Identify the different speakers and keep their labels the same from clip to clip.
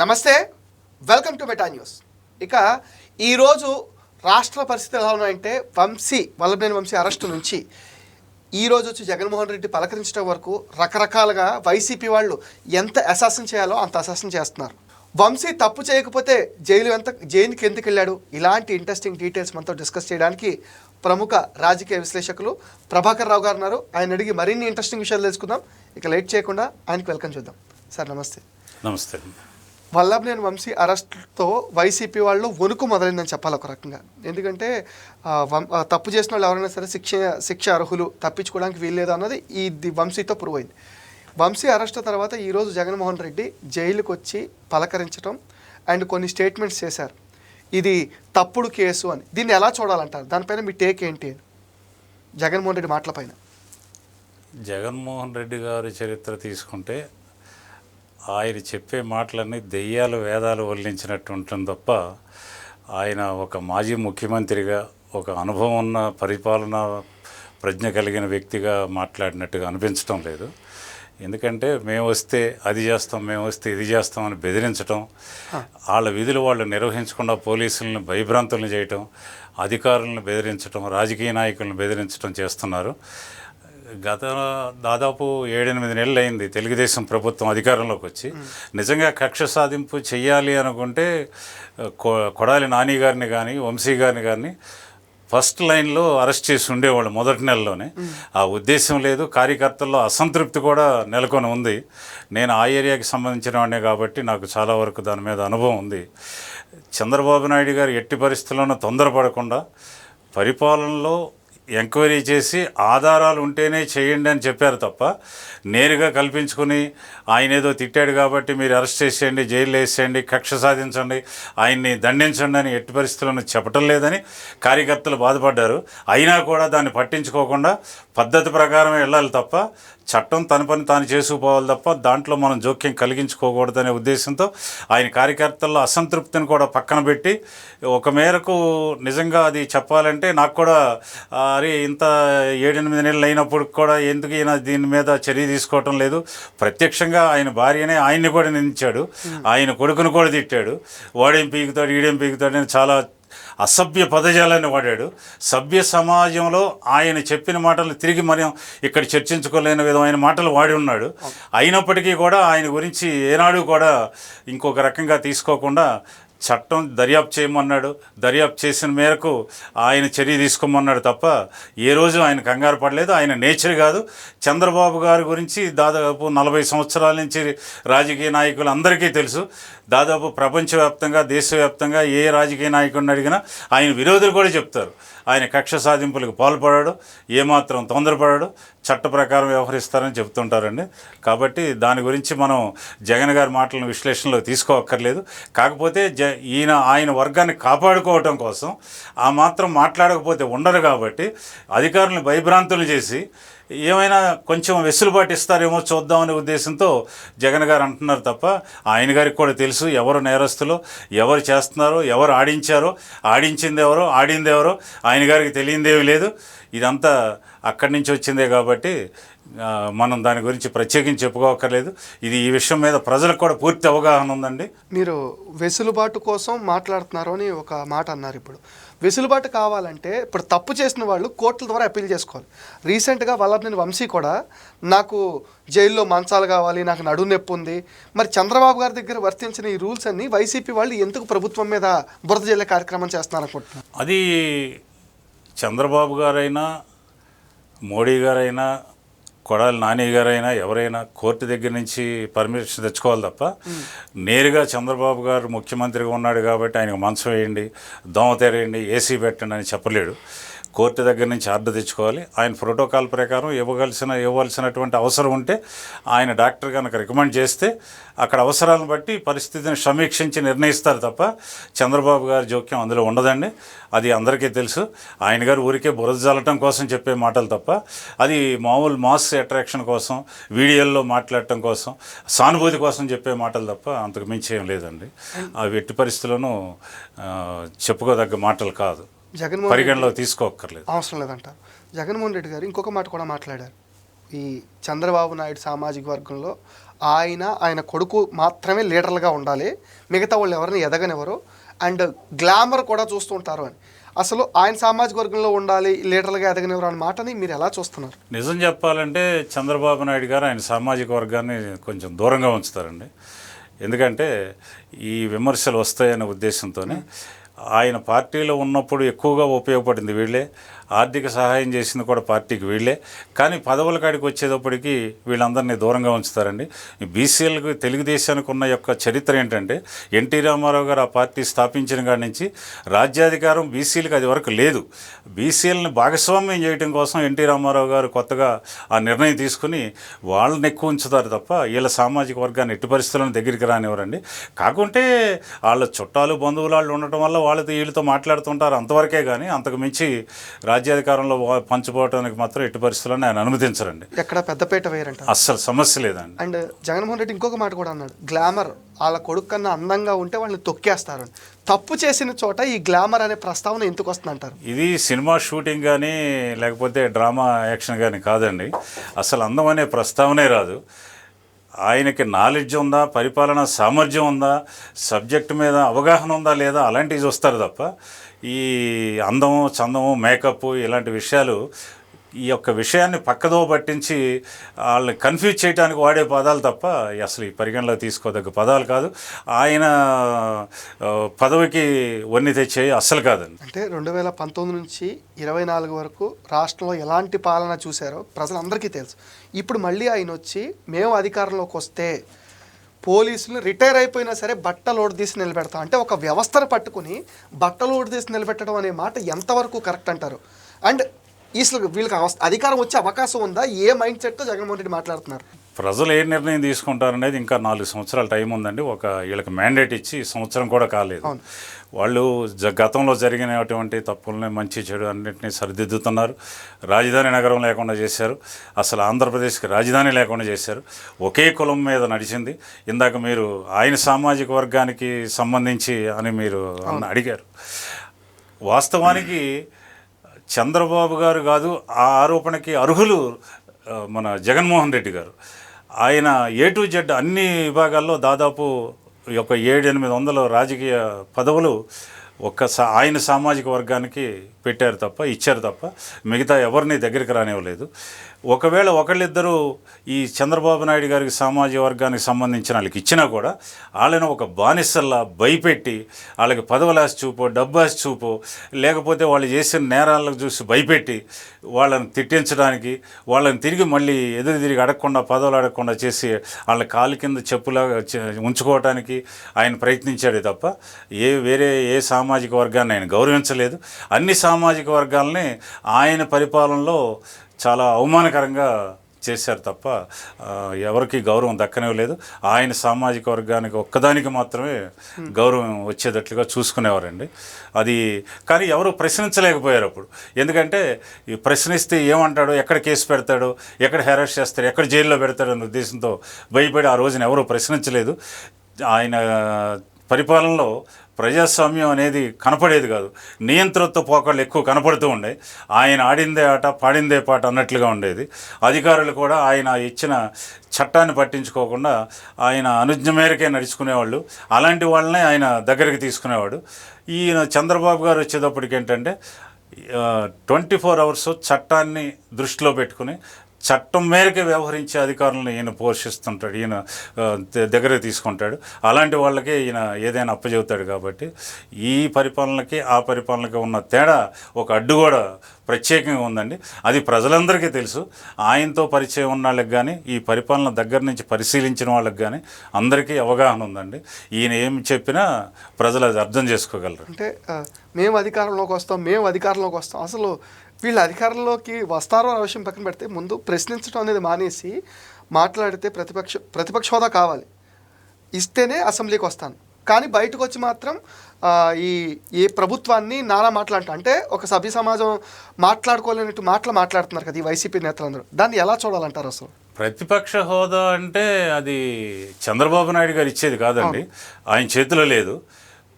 Speaker 1: నమస్తే welcome to meta news ఇక ఈరోజు రాష్ట్ర పరిస్థితి ఎలా ఉన్నాయంటే వంశీ వల్లభనేని వంశీ అరెస్టు నుంచి ఈ రోజు వచ్చి జగన్మోహన్ రెడ్డి పలకరించడం వరకు రకరకాలుగా వైసీపీ వాళ్ళు ఎంత అశాసన చేయాలో అంత అశాసన చేస్తున్నారు. వంశీ తప్పు చేయకపోతే జైలు ఎంత జైలుకి ఎందుకు వెళ్ళాడు? ఇలాంటి ఇంట్రెస్టింగ్ డీటెయిల్స్ మనతో డిస్కస్ చేయడానికి ప్రముఖ రాజకీయ విశ్లేషకులు ప్రభాకర్ రావు గారు ఉన్నారు. ఆయన అడిగి మరిన్ని ఇంట్రెస్టింగ్ విషయాలు తెలుసుకుందాం. ఇక లేట్ చేయకుండా ఆయనకి వెల్కమ్ చూద్దాం. సార్ నమస్తే.
Speaker 2: నమస్తే.
Speaker 1: వల్లభనేని వంశీ అరెస్ట్తో వైసీపీ వాళ్ళు వణుకు మొదలైందని చెప్పాలి ఒక రకంగా. ఎందుకంటే వం- తప్పు చేసిన వాళ్ళు ఎవరైనా సరే శిక్ష శిక్ష అర్హులు తప్పించుకోవడానికి వీల్లేదు అన్నది ఈ ది- వంశీతో ప్రూవ్ అయింది వంశీ అరెస్ట్ తర్వాత ఈరోజు జగన్మోహన్ రెడ్డి జైలుకి వచ్చి పలకరించడం అండ్ కొన్ని స్టేట్మెంట్స్ చేశారు. ఇది తప్పుడు కేసు అని. దీన్ని ఎలా చూడాలంటారు? దానిపైన మీ టేక్ ఏంటి? అని జగన్మోహన్ రెడ్డి మాటలపైన
Speaker 2: జగన్మోహన్ రెడ్డి గారి చరిత్ర తీసుకుంటే ఆయన చెప్పే మాటలన్నీ దెయ్యాలు వేదాలు వల్లించినట్టు ఉంటుంది తప్ప ఆయన ఒక మాజీ ముఖ్యమంత్రిగా ఒక అనుభవం ఉన్న పరిపాలన ప్రజ్ఞ కలిగిన వ్యక్తిగా మాట్లాడినట్టుగా అనిపించడం లేదు. ఎందుకంటే మేము వస్తే అది చేస్తాం మేము వస్తే ఇది చేస్తాం అని బెదిరించడం వాళ్ళ విధులు వాళ్ళు నిర్వహించకుండా పోలీసులను భయభ్రాంతులను చేయటం అధికారులను బెదిరించడం రాజకీయ నాయకులను బెదిరించడం చేస్తున్నారు. గత దాదాపు ఏడెనిమిది నెలలు అయింది తెలుగుదేశం ప్రభుత్వం అధికారంలోకి వచ్చి. నిజంగా కక్ష సాధింపు చెయ్యాలి అనుకుంటే కొ- కొడాలి నాని గారిని కానీ వంశీ గారిని కానీ ఫస్ట్ లైన్లో అరెస్ట్ చేసి ఉండేవాళ్ళు మొదటి నెలలోనే. ఆ ఉద్దేశం లేదు కార్యకర్తల్లో అసంతృప్తి కూడా నెలకొని ఉంది. నేను ఆ ఏరియాకి సంబంధించిన వాడినే కాబట్టి నాకు చాలా వరకు దాని మీద అనుభవం ఉంది. చంద్రబాబు నాయుడు గారు ఎట్టి పరిస్థితుల్లోనూ తొందరపడకుండా పరిపాలనలో ఎంక్వైరీ చేసి ఆధారాలు ఉంటేనే చేయండి అని చెప్పారు తప్ప నేరుగా కల్పించుకుని ఆయన ఏదో తిట్టాడు కాబట్టి మీరు అరెస్ట్ చేసేయండి జైలు వేసేయండి కక్ష సాధించండి ఆయన్ని దండించండి అని ఎట్టి పరిస్థితులను చెప్పటం లేదని కార్యకర్తలు బాధపడ్డారు. అయినా కూడా దాన్ని పట్టించుకోకుండా పద్ధతి ప్రకారం వెళ్ళాలి తప్ప చట్టం తన పని తాను చేసుకుపోవాలి తప్ప దాంట్లో మనం జోక్యం కలిగించుకోకూడదనే ఉద్దేశంతో ఆయన కార్యకర్తల్లో అసంతృప్తిని కూడా పక్కన పెట్టి ఒక మేరకు నిజంగా అది చెప్పాలంటే నాకు కూడా అరే ఇంత ఏడెనిమిది నెలలు అయినప్పుడు కూడా ఎందుకు ఈయన దీని మీద చర్య తీసుకోవటం లేదు. ప్రత్యక్షంగా ఆయన భార్యనే ఆయన్ని కూడా నిందించాడు. ఆయన కొడుకును కూడా తిట్టాడు. వాడేం పీకుతాడు ఈడేం పీకుతాడు అని చాలా అసభ్య పదజాలాన్ని వాడాడు. సభ్య సమాజంలో ఆయన చెప్పిన మాటలు తిరిగి మనం ఇక్కడ చర్చించుకోలేని విధమైన మాటలు వాడి ఉన్నాడు. అయినప్పటికీ కూడా ఆయన గురించి ఏనాడు కూడా ఇంకొక రకంగా తీసుకోకుండా చట్టం దర్యాప్తు చేయమన్నాడు. దర్యాప్తు చేసిన మేరకు ఆయన చర్య తీసుకోమన్నాడు తప్ప ఏ రోజు ఆయన కంగారు పడలేదు. ఆయన నేచర్ కాదు. చంద్రబాబు గారి గురించి దాదాపు నలభై సంవత్సరాల నుంచి రాజకీయ నాయకులు అందరికీ తెలుసు. దాదాపు ప్రపంచవ్యాప్తంగా దేశవ్యాప్తంగా ఏ రాజకీయ నాయకుడిని అడిగినా ఆయన విరోధులు కూడా చెప్తారు. ఆయన కక్ష సాధింపులకు పాల్పడాడు ఏమాత్రం తొందరపడాడు చట్ట ప్రకారం వ్యవహరిస్తారని చెప్తుంటారండి కాబట్టి దాని గురించి మనం జగన్ గారి మాటలను విశ్లేషణలో తీసుకోవక్కర్లేదు కాకపోతే జ ఈయన ఆయన వర్గాన్ని కాపాడుకోవటం కోసం ఆ మాత్రం మాట్లాడకపోతే ఉండరు కాబట్టి అధికారులను భయభ్రాంతులు చేసి ఏమైనా కొంచెం వెసులుబాటు ఇస్తారేమో చూద్దామనే ఉద్దేశంతో జగన్ గారు అంటున్నారు తప్ప ఆయన గారికి కూడా తెలుసు ఎవరు నేరస్తులు ఎవరు చేస్తున్నారో ఎవరు ఆడించారో ఆడించింది ఎవరో ఆడింది ఎవరో ఆయన గారికి తెలియందేమీ లేదు. ఇదంతా అక్కడి నుంచి వచ్చిందే కాబట్టి మనం దాని గురించి ప్రత్యేకించి చెప్పుకోకర్లేదు ఇది ఈ విషయం మీద ప్రజలకు కూడా పూర్తి అవగాహన ఉందండి.
Speaker 1: మీరు వెసులుబాటు కోసం మాట్లాడుతున్నారు అని ఒక మాట అన్నారు ఇప్పుడు. వెసులుబాటు కావాలంటే ఇప్పుడు తప్పు చేసిన వాళ్ళు కోర్టుల ద్వారా అప్పీల్ చేసుకోవాలి. రీసెంట్గా వల్లభనేని వంశీ కూడా నాకు జైల్లో మంచాలు కావాలి నాకు నడు నొప్పి ఉంది. మరి చంద్రబాబు గారి దగ్గర వర్తించిన ఈ రూల్స్ అన్ని వైసీపీ వాళ్ళు ఎందుకు ప్రభుత్వం మీద బురద జల్లే కార్యక్రమం చేస్తున్నారనుకుంటున్నారు?
Speaker 2: అది చంద్రబాబు గారైనా మోడీ గారైనా కొడాలి నాని గారైనా ఎవరైనా కోర్టు దగ్గర నుంచి పర్మిషన్ తెచ్చుకోవాలి తప్ప నేరుగా చంద్రబాబు గారు ముఖ్యమంత్రిగా ఉన్నాడు కాబట్టి ఆయనకు మంచం వేయండి దోమ తెరేయండి ఏసీ పెట్టండి అని చెప్పలేడు. కోర్టు దగ్గర నుంచి ఆర్డర్ తెచ్చుకోవాలి. ఆయన ప్రోటోకాల్ ప్రకారం ఇవ్వగలిసిన ఇవ్వాల్సినటువంటి అవసరం ఉంటే ఆయన డాక్టర్ కనుక రికమెండ్ చేస్తే అక్కడ అవసరాలను బట్టి పరిస్థితిని సమీక్షించి నిర్ణయిస్తారు తప్ప చంద్రబాబు గారి జోక్యం అందులో ఉండదండి. అది అందరికీ తెలుసు. ఆయన గారు ఊరికే బురద జల్లటం కోసం చెప్పే మాటలు తప్ప అది మామూలు మాస్ అట్రాక్షన్ కోసం వీడియోల్లో మాట్లాడటం కోసం సానుభూతి కోసం చెప్పే మాటలు తప్ప అంతకు మించి ఏం లేదండి. అవి ఎట్టి పరిస్థితుల్లోనూ చెప్పుకోదగ్గ మాటలు కాదు.
Speaker 1: జగన్మోహన్
Speaker 2: పరిగణలో తీసుకోక్కర్లేదు.
Speaker 1: అవసరం లేదంట. జగన్మోహన్ రెడ్డి గారు ఇంకొక మాట కూడా మాట్లాడారు. ఈ చంద్రబాబు నాయుడు సామాజిక వర్గంలో ఆయన ఆయన కొడుకు మాత్రమే లీడర్లుగా ఉండాలి. మిగతా వాళ్ళు ఎవరిని ఎదగనివ్వరు. అండ్ గ్లామర్ కూడా చూస్తుంటారు అని. అసలు ఆయన సామాజిక వర్గంలో ఉండాలి లీడర్లుగా ఎదగనివ్వరు అనే మాటని మీరు ఎలా చూస్తున్నారు?
Speaker 2: నిజం చెప్పాలంటే చంద్రబాబు నాయుడు గారు ఆయన సామాజిక వర్గాన్ని కొంచెం దూరంగా ఉంచుతారండి. ఎందుకంటే ఈ విమర్శలు వస్తాయనే ఉద్దేశంతోనే ఆయన పార్టీలో ఉన్నప్పుడు ఎక్కువగా ఉపయోగపడింది వీళ్ళే. ఆర్థిక సహాయం చేసింది కూడా పార్టీకి వీళ్ళే. కానీ పదవుల కాడికి వచ్చేటప్పటికి వీళ్ళందరినీ దూరంగా ఉంచుతారండి. బీసీఎల్కి తెలుగుదేశానికి ఉన్న యొక్క చరిత్ర ఏంటంటే ఎన్టీ రామారావు గారు ఆ పార్టీ స్థాపించిన కాడి నుంచి రాజ్యాధికారం బీసీలకు అది వరకు లేదు. బీసీఎల్ని భాగస్వామ్యం చేయడం కోసం ఎన్టీ రామారావు గారు కొత్తగా ఆ నిర్ణయం తీసుకుని వాళ్ళని ఎక్కువ ఉంచుతారు తప్ప వీళ్ళ సామాజిక వర్గాన్ని ఎట్టి పరిస్థితులను దగ్గరికి రానివ్వరండి. కాకుంటే వాళ్ళ చుట్టాలు బంధువులు వాళ్ళు ఉండటం వల్ల వాళ్ళతో వీళ్ళతో మాట్లాడుతుంటారు అంతవరకే కానీ అంతకు మించి రాజ్యాధికారంలో పంచుకోవడానికి మాత్రం ఎట్టి పరిస్థితులను ఆయన అనుమతించరండి.
Speaker 1: ఎక్కడ పెద్దపేట వేయరంటారు
Speaker 2: అస్సలు సమస్య లేదండి.
Speaker 1: అండ్ జగన్మోహన్ రెడ్డి ఇంకొక మాట కూడా అన్నాడు. గ్లామర్ వాళ్ళ కొడుకు కన్నా అందంగా ఉంటే వాళ్ళని తొక్కేస్తారు తప్పు చేసిన చోట ఈ గ్లామర్ అనే ప్రస్తావన ఎందుకు వస్తుంది అంటారు
Speaker 2: ఇది సినిమా షూటింగ్ కానీ లేకపోతే డ్రామా యాక్షన్ కానీ కాదండి. అసలు అందం అనే ప్రస్తావనే రాదు. ఆయనకి నాలెడ్జ్ ఉందా? పరిపాలన సామర్థ్యం ఉందా? సబ్జెక్ట్ మీద అవగాహన ఉందా లేదా? అలాంటివి చూస్తారు తప్ప ఈ అందము చందము మేకప్ ఇలాంటి విషయాలు ఈ యొక్క విషయాన్ని పక్కదో పట్టించి వాళ్ళని కన్ఫ్యూజ్ చేయడానికి వాడే పదాలు తప్ప అసలు ఈ పరిగణలో తీసుకోదగ్గ పదాలు కాదు. ఆయన పదవికి వన్ని తెచ్చే అస్సలు కాదండి.
Speaker 1: అంటే రెండు వేల పంతొమ్మిది నుంచి ఇరవై నాలుగు వరకు రాష్ట్రంలో ఎలాంటి పాలన చూశారో ప్రజలందరికీ తెలుసు. ఇప్పుడు మళ్ళీ ఆయన వచ్చి మేము అధికారంలోకి వస్తే పోలీసులు రిటైర్ అయిపోయినా సరే బట్టలు తీసి నిలబెడతాం. అంటే ఒక వ్యవస్థను పట్టుకుని బట్టలు తీసి నిలబెట్టడం అనే మాట ఎంతవరకు కరెక్ట్ అంటారు? అండ్ వీళ్ళకి అవస్- అధికారం వచ్చే అవకాశం ఉందా? ఏ మైండ్ సెట్తో జగన్మోహన్ రెడ్డి మాట్లాడుతున్నారు?
Speaker 2: ప్రజలు ఏ నిర్ణయం తీసుకుంటారనేది ఇంకా నాలుగు సంవత్సరాల టైం ఉందండి. ఒక వీళ్ళకి మ్యాండేట్ ఇచ్చి ఈ సంవత్సరం కూడా కాలేదు. వాళ్ళు జ- గతంలో జరిగినటువంటి తప్పుల్ని మంచి చెడు అన్నింటినీ సరిదిద్దుతున్నారు. రాజధాని నగరం లేకుండా చేశారు. అసలు ఆంధ్రప్రదేశ్కి రాజధాని లేకుండా చేశారు. ఒకే కులం మీద నడిచింది. ఇందాక మీరు ఆయన సామాజిక వర్గానికి సంబంధించి అని మీరు అడిగారు. వాస్తవానికి చంద్రబాబు గారు కాదు ఆ ఆరోపణకి అర్హులు మన జగన్మోహన్ రెడ్డి గారు. ఆయన ఏ టు జెడ్ అన్ని విభాగాల్లో దాదాపు ఒక యొక్క ఏడు ఎనిమిది వందల రాజకీయ పదవులు ఒక్క సా- ఆయన సామాజిక వర్గానికి పెట్టారు తప్ప ఇచ్చారు తప్ప మిగతా ఎవరిని దగ్గరికి రానివ్వలేదు. ఒకవేళ ఒకళ్ళిద్దరూ ఈ చంద్రబాబు నాయుడు గారికి సామాజిక వర్గానికి సంబంధించిన వాళ్ళకి ఇచ్చినా కూడా వాళ్ళని ఒక బానిసల్లా భయపెట్టి వాళ్ళకి పదవులాసి చూపో డబ్బాసి చూపో లేకపోతే వాళ్ళు చేసిన నేరాలకు చూసి భయపెట్టి వాళ్ళని తిట్టించడానికి వాళ్ళని తిరిగి మళ్ళీ ఎదురు తిరిగి అడగకుండా పదవులు అడగకుండా చేసి వాళ్ళ కాలు కింద చెప్పులాగా ఉంచుకోవడానికి ఆయన ప్రయత్నించాడు తప్ప ఏ వేరే ఏ సామాజిక వర్గాన్ని ఆయన గౌరవించలేదు. అన్ని సామాజిక వర్గాలని ఆయన పరిపాలనలో చాలా అవమానకరంగా చేశారు తప్ప ఎవరికి గౌరవం దక్కనివ్వలేదు. ఆయన సామాజిక వర్గానికి ఒక్కదానికి మాత్రమే గౌరవం వచ్చేటట్లుగా చూసుకునేవారండి. అది కానీ ఎవరు ప్రశ్నించలేకపోయారు అప్పుడు. ఎందుకంటే ఈ ప్రశ్నిస్తే ఏమంటాడో ఎక్కడ కేసు పెడతాడో ఎక్కడ హెరాస్ చేస్తాడు ఎక్కడ జైల్లో పెడతాడో అనే ఉద్దేశంతో భయపడి ఆ రోజున ఎవరు ప్రశ్నించలేదు. ఆయన పరిపాలనలో ప్రజాస్వామ్యం అనేది కనపడేది కాదు. నియంతృత్వ పోకళ్ళు ఎక్కువ కనపడుతూ ఉండే. ఆయన ఆడిందే ఆట పాడిందే పాట అన్నట్లుగా ఉండేది. అధికారులు కూడా ఆయన ఇచ్చిన చట్టాన్ని పట్టించుకోకుండా ఆయన అనుజ్ఞ మేరకే నడుచుకునేవాళ్ళు. అలాంటి వాళ్ళనే ఆయన దగ్గరికి తీసుకునేవాడు. ఈయన చంద్రబాబు గారు వచ్చేటప్పటికి ఏంటంటే ట్వంటీ ఫోర్ అవర్స్ చట్టాన్ని దృష్టిలో పెట్టుకుని చట్టం మేరకే వ్యవహరించే అధికారులను ఈయన పోషిస్తుంటాడు ఈయన దగ్గర ద- తీసుకుంటాడు. అలాంటి వాళ్ళకే ఈయన ఏదైనా అప్పచెబుతాడు కాబట్టి ఈ పరిపాలనకి ఆ పరిపాలనకి ఉన్న తేడా ఒక అడ్డు కూడా ప్రత్యేకంగా ఉందండి. అది ప్రజలందరికీ తెలుసు. ఆయనతో పరిచయం ఉన్న వాళ్ళకి కానీ ఈ పరిపాలన దగ్గర నుంచి పరిశీలించిన వాళ్ళకి కానీ అందరికీ అవగాహన ఉందండి. ఈయన ఏం చెప్పినా ప్రజలు అది అర్థం చేసుకోగలరు.
Speaker 1: అంటే మేము అధికారంలోకి వస్తాం మేము అధికారంలోకి వస్తాం. అసలు వీళ్ళు అధికారంలోకి వస్తారో అనే విషయం పక్కన పెడితే ముందు ప్రశ్నించడం అనేది మానేసి మాట్లాడితే ప్రతిపక్ష ప్రతిపక్ష హోదా కావాలి. ఇస్తేనే అసెంబ్లీకి వస్తాను. కానీ బయటకు వచ్చి మాత్రం ఈ ఈ ప్రభుత్వాన్ని నానా మాట్లాడటం అంటే. ఒక సభ్య సమాజం మాట్లాడుకోలేనట్టు మాటలు మాట్లాడుతున్నారు కదా ఈ వైసీపీ నేతలందరూ. దాన్ని ఎలా చూడాలంటారు అసలు?
Speaker 2: ప్రతిపక్ష హోదా అంటే అది చంద్రబాబు నాయుడు గారు ఇచ్చేది కాదండి. ఆయన చేతిలో లేదు.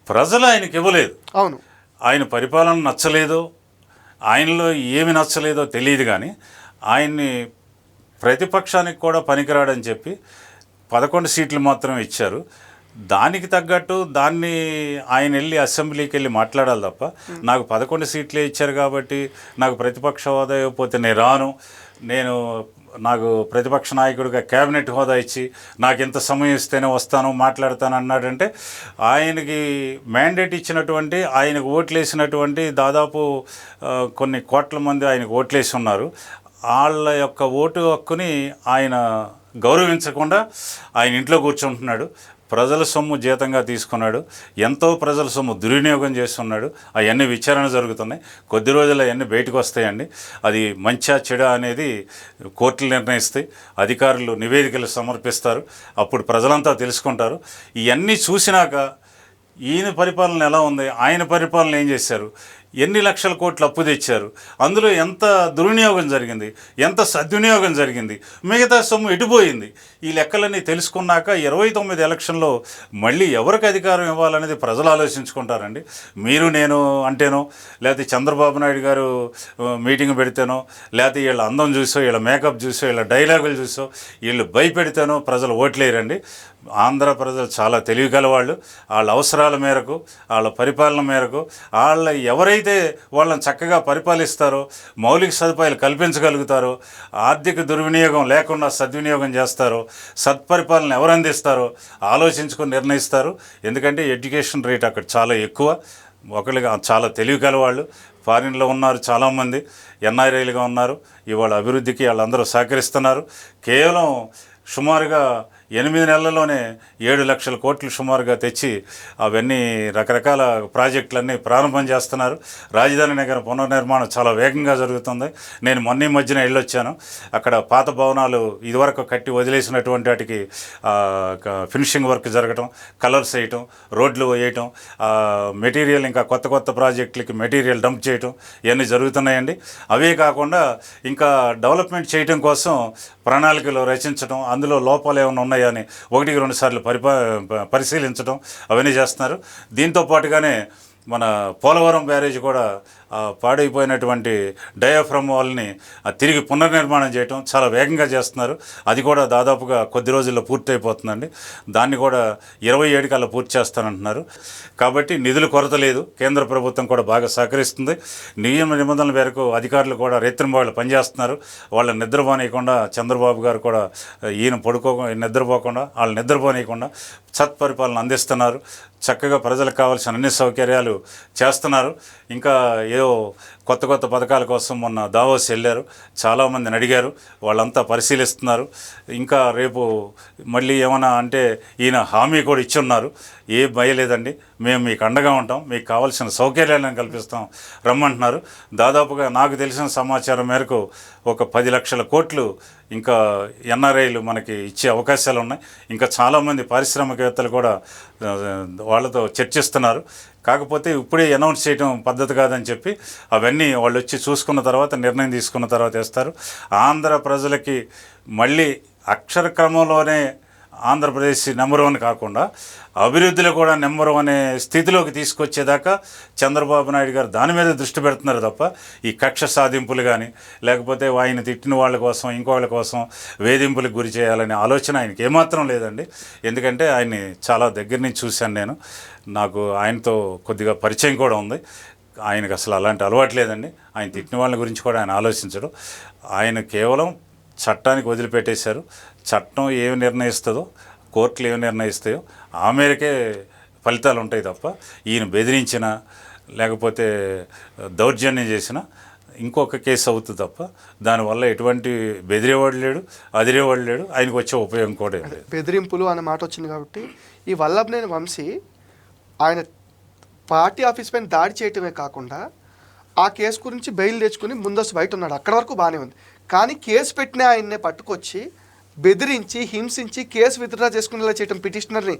Speaker 2: ప్రజలు ఆయనకి ఇవ్వలేదు.
Speaker 1: అవును.
Speaker 2: ఆయన పరిపాలన నచ్చలేదో. ఆయనలో ఏమి నచ్చలేదో తెలియదు కానీ ఆయన్ని ప్రతిపక్షానికి కూడా పనికిరాడని చెప్పి పదకొండు సీట్లు మాత్రం ఇచ్చారు. దానికి తగ్గట్టు దాన్ని ఆయన వెళ్ళి అసెంబ్లీకి వెళ్ళి మాట్లాడాలి తప్ప నాకు పదకొండు సీట్లే ఇచ్చారు కాబట్టి నాకు ప్రతిపక్ష హోదా ఇవ్వకపోతే నేను రాను. నేను నాకు ప్రతిపక్ష నాయకుడిగా కేబినెట్ హోదా ఇచ్చి నాకు ఇంత సమయం ఇస్తేనే వస్తాను మాట్లాడతాను అన్నాడంటే ఆయనకి మ్యాండేట్ ఇచ్చినటువంటి ఆయనకు ఓట్లేసినటువంటి దాదాపు కొన్ని కోట్ల మంది ఆయనకు ఓట్లేసి ఉన్నారు. వాళ్ళ యొక్క ఓటు హక్కుని ఆయన గౌరవించకుండా ఆయన ఇంట్లో కూర్చుంటున్నాడు. ప్రజల సొమ్ము జీతంగా తీసుకున్నాడు. ఎంతో ప్రజల సొమ్ము దుర్వినియోగం చేస్తున్నాడు. అవన్నీ విచారణ జరుగుతున్నాయి. కొద్ది రోజులు అవన్నీ బయటకు వస్తాయండి. అది మంచా చెడ అనేది కోర్టులు నిర్ణయిస్తాయి. అధికారులు నివేదికలు సమర్పిస్తారు. అప్పుడు ప్రజలంతా తెలుసుకుంటారు. ఇవన్నీ చూసినాక ఈయన పరిపాలన ఎలా ఉంది? ఆయన పరిపాలన ఏం చేశారు? ఎన్ని లక్షల కోట్లు అప్పు తెచ్చారు? అందులో ఎంత దుర్వినియోగం జరిగింది? ఎంత సద్వినియోగం జరిగింది? మిగతా సొమ్ము ఎటుపోయింది? ఈ లెక్కలన్నీ తెలుసుకున్నాక ఇరవై తొమ్మిది ఎలక్షన్లో మళ్ళీ ఎవరికి అధికారం ఇవ్వాలనేది ప్రజలు ఆలోచించుకుంటారండి. మీరు నేను అంటేనో లేకపోతే చంద్రబాబు నాయుడు గారు మీటింగ్ పెడితేనో లేకపోతే వీళ్ళ అందం చూసో వీళ్ళ మేకప్ చూసో వీళ్ళ డైలాగులు చూసో వీళ్ళు భయపెడితేనో ప్రజలు ఓట్లేయరండి ఆంధ్ర ప్రజలు చాలా తెలివి గలవాళ్ళు వాళ్ళ అవసరాల మేరకు వాళ్ళ పరిపాలన మేరకు వాళ్ళ ఎవరైతే వాళ్ళని చక్కగా పరిపాలిస్తారో మౌలిక సదుపాయాలు కల్పించగలుగుతారో ఆర్థిక దుర్వినియోగం లేకుండా సద్వినియోగం చేస్తారో సత్పరిపాలన ఎవరు అందిస్తారో ఆలోచించుకొని నిర్ణయిస్తారు. ఎందుకంటే ఎడ్యుకేషన్ రేట్ అక్కడ చాలా ఎక్కువ. ఒకళ్ళు చాలా తెలివి గలవాళ్ళు ఫారిన్లో ఉన్నారు చాలామంది. ఎన్ఆర్ఐలుగా ఉన్నారు. ఇవాళ అభివృద్ధికి వాళ్ళందరూ సహకరిస్తున్నారు. కేవలం సుమారుగా ఎనిమిది నెలల్లోనే ఏడు లక్షల కోట్లు సుమారుగా తెచ్చి అవన్నీ రకరకాల ప్రాజెక్టులన్నీ ప్రారంభం చేస్తున్నారు. రాజధాని నగర పునర్నిర్మాణం చాలా వేగంగా జరుగుతుంది. నేను మొన్న మధ్యన వెళ్ళొచ్చాను. అక్కడ పాత భవనాలు ఇదివరకు కట్టి వదిలేసినటువంటి వాటికి ఫినిషింగ్ వర్క్ జరగటం కలర్స్ వేయటం రోడ్లు వేయటం మెటీరియల్ ఇంకా కొత్త కొత్త ప్రాజెక్టులకి మెటీరియల్ డంప్ చేయటం ఇవన్నీ జరుగుతున్నాయండి. అవే కాకుండా ఇంకా డెవలప్మెంట్ చేయటం కోసం ప్రణాళికలు రచించడం అందులో లోపాలు ఏమైనా ఉన్నాయి? అని ఒకటికి రెండు సార్లు పరిపా పరిశీలించడం అవన్నీ చేస్తున్నారు. దీంతో పాటుగానే మన పోలవరం బ్యారేజ్ కూడా పాడైపోయినటువంటి డయాఫ్రమ్ వాల్ని తిరిగి పునర్నిర్మాణం చేయటం చాలా వేగంగా చేస్తున్నారు. అది కూడా దాదాపుగా కొద్ది రోజుల్లో పూర్తయిపోతుందండి. దాన్ని కూడా ఇరవై ఏడు కల్లా పూర్తి చేస్తానంటున్నారు. కాబట్టి నిధుల కొరత లేదు. కేంద్ర ప్రభుత్వం కూడా బాగా సహకరిస్తుంది. నియమ నిబంధనల మేరకు అధికారులు కూడా రేత్రింబాళ్ళు పనిచేస్తున్నారు. వాళ్ళ నిద్రపోనీయకుండా చంద్రబాబు గారు కూడా ఈయన పడుకో నిద్రపోకుండా వాళ్ళు నిద్రపోనీయకుండా సత్పరిపాలన అందిస్తున్నారు. చక్కగా ప్రజలకు కావాల్సిన అన్ని సౌకర్యాలు చేస్తున్నారు. ఇంకా ఏవేవో కొత్త కొత్త పథకాల కోసం మొన్న దావోస్ వెళ్ళారు. చాలామందిని అడిగారు. వాళ్ళంతా పరిశీలిస్తున్నారు. ఇంకా రేపు మళ్ళీ ఏమైనా అంటే ఈయన హామీ కూడా ఇచ్చున్నారు. ఏ భయం లేదండి. మేము మీకు అండగా ఉంటాం. మీకు కావాల్సిన సౌకర్యాలను కల్పిస్తాం. రమ్మంటున్నారు. దాదాపుగా నాకు తెలిసిన సమాచారం మేరకు ఒక పది లక్షల కోట్లు ఇంకా ఎన్ఆర్ఐలు మనకి ఇచ్చే అవకాశాలు ఉన్నాయి. ఇంకా చాలామంది పారిశ్రామికవేత్తలు కూడా వాళ్ళతో చర్చిస్తున్నారు. కాకపోతే ఇప్పుడే అనౌన్స్ చేయడం పద్ధతి కాదని చెప్పి అవన్నీ వాళ్ళు వచ్చి చూసుకున్న తర్వాత నిర్ణయం తీసుకున్న తర్వాత వేస్తారు. ఆంధ్ర ప్రజలకి మళ్ళీ అక్షర క్రమంలోనే ఆంధ్రప్రదేశ్ నెంబర్ వన్ కాకుండా అభివృద్ధిలో కూడా నెంబర్ వన్ అనే స్థితిలోకి తీసుకొచ్చేదాకా చంద్రబాబు నాయుడు గారు దాని మీద దృష్టి పెడుతున్నారు తప్ప ఈ కక్ష సాధింపులు కానీ లేకపోతే ఆయన తిట్టిన వాళ్ళ కోసం ఇంకోళ్ళ కోసం వేధింపులకు గురి చేయాలనే ఆలోచన ఆయనకి ఏమాత్రం లేదండి. ఎందుకంటే ఆయన్ని చాలా దగ్గర నుంచి చూశాను నేను. నాకు ఆయనతో కొద్దిగా పరిచయం కూడా ఉంది. ఆయనకు అసలు అలాంటి అలవాటు లేదండి. ఆయన తిట్టిన వాళ్ళ గురించి కూడా ఆయన ఆలోచించడు. ఆయన కేవలం చట్టానికి వదిలిపెట్టేశారు. చట్టం ఏమి నిర్ణయిస్తుందో కోర్టులు ఏమి నిర్ణయిస్తాయో ఆ మేరకే ఫలితాలు ఉంటాయి తప్ప ఈయన బెదిరించిన లేకపోతే దౌర్జన్యం చేసిన ఇంకొక కేసు అవుతుంది తప్ప దానివల్ల ఎటువంటి బెదిరేవాడు లేడు అదిరేవాడు లేడు ఆయనకు వచ్చే ఉపయోగం కూడా ఏం లేదు.
Speaker 1: బెదిరింపులు అనే మాట వచ్చింది కాబట్టి ఈ వల్లభనేని వంశీ ఆయన పార్టీ ఆఫీస్ పైన దాడి చేయటమే కాకుండా ఆ కేసు గురించి బెయిల్ తెచ్చుకుని ముందస్తు బయట ఉన్నాడు. అక్కడ వరకు బాగానే ఉంది. కానీ కేసు పెట్టిన ఆయన్నే పట్టుకొచ్చి బెదిరించి హింసించి కేసు విత్డ్రా చేసుకునేలా చేయటం పిటిషనర్ని